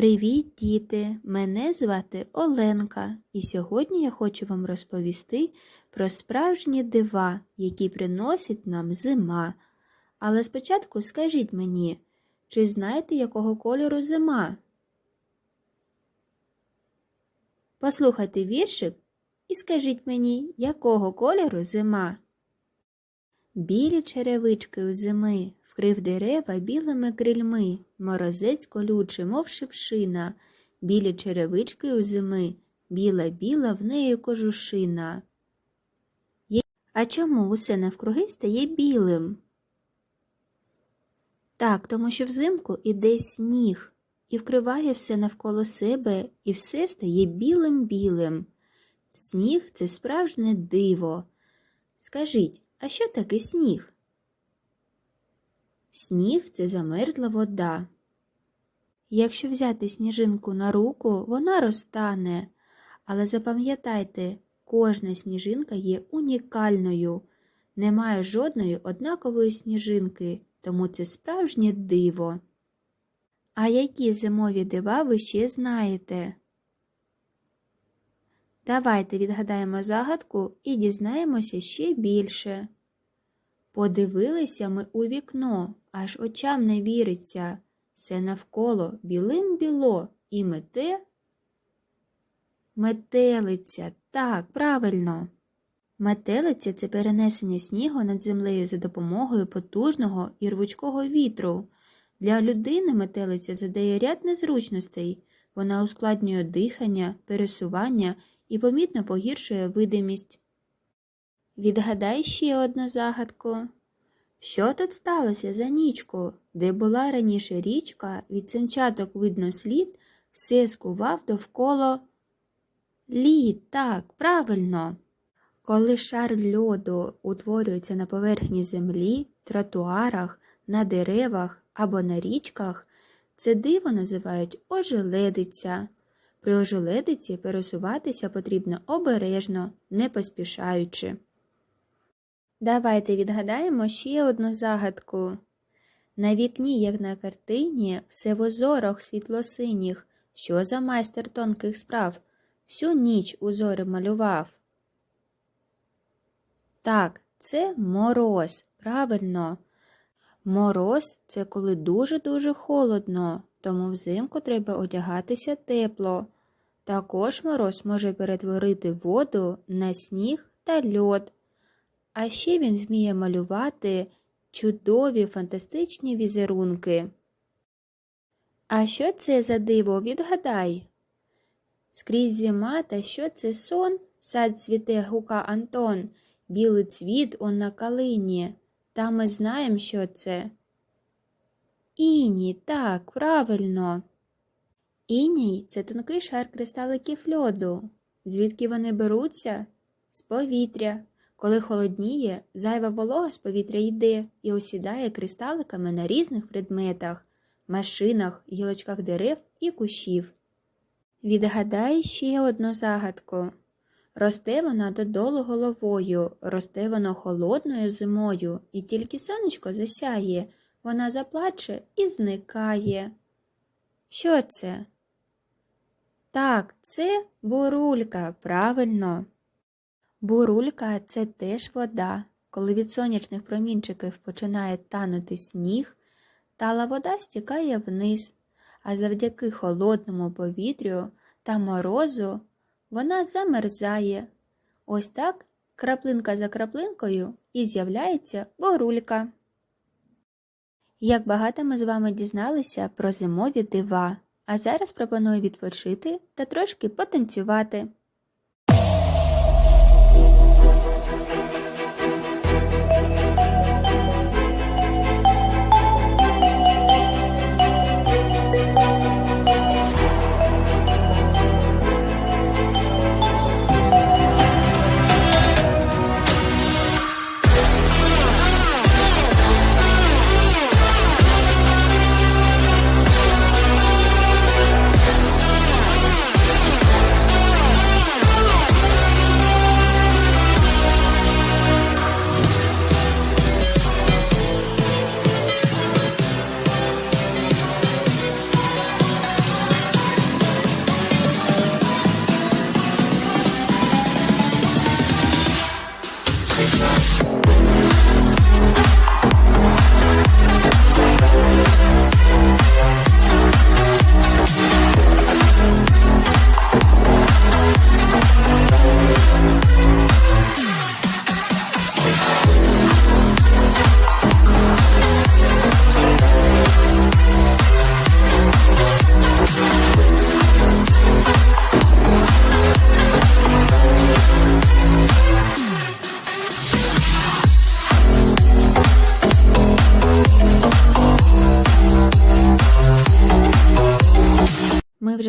Привіт, діти! Мене звати Оленка, і сьогодні я хочу вам розповісти про справжні дива, які приносить нам зима. Але спочатку скажіть мені, чи знаєте, якого кольору зима? Послухайте віршик і скажіть мені, якого кольору зима? Білі черевички у зими вкрив дерева білими крильми, морозець колючий, мов шипшина, білі черевички у зими, біла-біла в неї кожушина. А чому усе навкруги стає білим? Так, тому що взимку іде сніг і вкриває все навколо себе, і все стає білим-білим. Сніг це справжнє диво. Скажіть, а що таке сніг? Сніг це замерзла вода. Якщо взяти сніжинку на руку, вона розтане. Але запам'ятайте, кожна сніжинка є унікальною. Немає жодної однакової сніжинки, тому це справжнє диво. А які зимові дива ви ще знаєте? Давайте відгадаємо загадку і дізнаємося ще більше. Подивилися ми у вікно, аж очам не віриться. Все навколо білим біло і мете. Метелиця, так, правильно. Метелиця це перенесення снігу над землею за допомогою потужного і рвучкого вітру. Для людини метелиця задає ряд незручностей. Вона ускладнює дихання, пересування і помітно погіршує видимість. Відгадай ще одну загадку. Що тут сталося за нічку, де була раніше річка, від санчаток видно слід, все скував довкола лід, так, правильно. Коли шар льоду утворюється на поверхні землі, тротуарах, на деревах або на річках, це диво називають ожеледиця. При ожеледиці пересуватися потрібно обережно, не поспішаючи. Давайте відгадаємо ще одну загадку. На вікні, як на картині, все в озорах світлосиніх, що за майстер тонких справ, всю ніч узори малював. Так, це мороз, правильно. Мороз це коли дуже-дуже холодно, тому взимку треба одягатися тепло. Також мороз може перетворити воду на сніг та льод. А ще він вміє малювати чудові фантастичні візерунки. А що це за диво, відгадай? Скрізь зима, та що це сон, сад цвіте гука Антон, білий цвіт он на калині. Та ми знаємо, що це. Іні, так, правильно. Іній це тонкий шар кристаликів льоду. Звідки вони беруться? З повітря. Коли холодніє, зайва волога з повітря йде і осідає кристаликами на різних предметах, машинах, гілочках дерев і кущів. Відгадай ще одну загадку. Росте вона додолу головою, росте воно холодною зимою, і тільки сонечко засяє, вона заплаче і зникає. Що це? Так, це бурулька, правильно. Бурулька це теж вода. Коли від сонячних промінчиків починає танути сніг, тала вода стікає вниз, а завдяки холодному повітрю та морозу вона замерзає. Ось так, краплинка за краплинкою, і з'являється бурулька. Як багато ми з вами дізналися про зимові дива, а зараз пропоную відпочити та трошки потанцювати.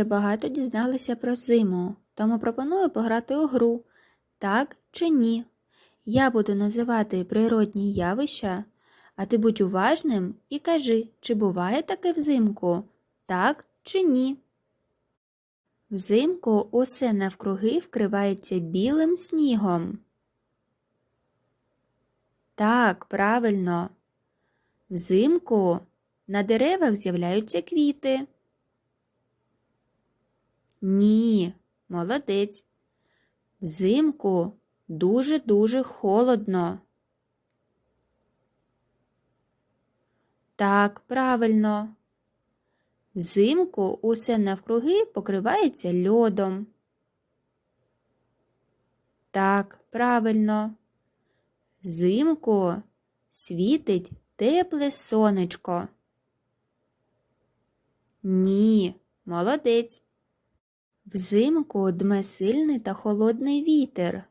Вже багато дізналися про зиму, тому пропоную пограти у гру так чи ні. Я буду називати природні явища, а ти будь уважним і кажи, чи буває таке взимку, так чи ні. Взимку усе навкруги вкривається білим снігом. Так, правильно. Взимку на деревах з'являються квіти. Ні, молодець. Взимку дуже-дуже холодно. Так, правильно. Взимку усе навкруги покривається льодом. Так, правильно. Взимку світить тепле сонечко. Ні, молодець. Взимку дме сильний та холодний вітер.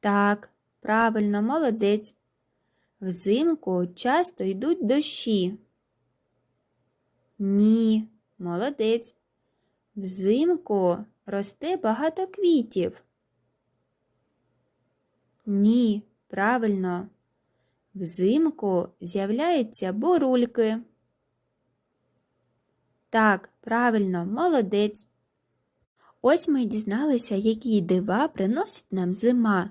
Так, правильно, молодець. Взимку часто йдуть дощі. Ні, молодець. Взимку росте багато квітів. Ні, правильно. Взимку з'являються бурульки. Так, правильно, молодець. Ось ми дізналися, які дива приносить нам зима.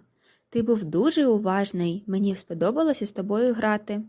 Ти був дуже уважний, мені сподобалося з тобою грати.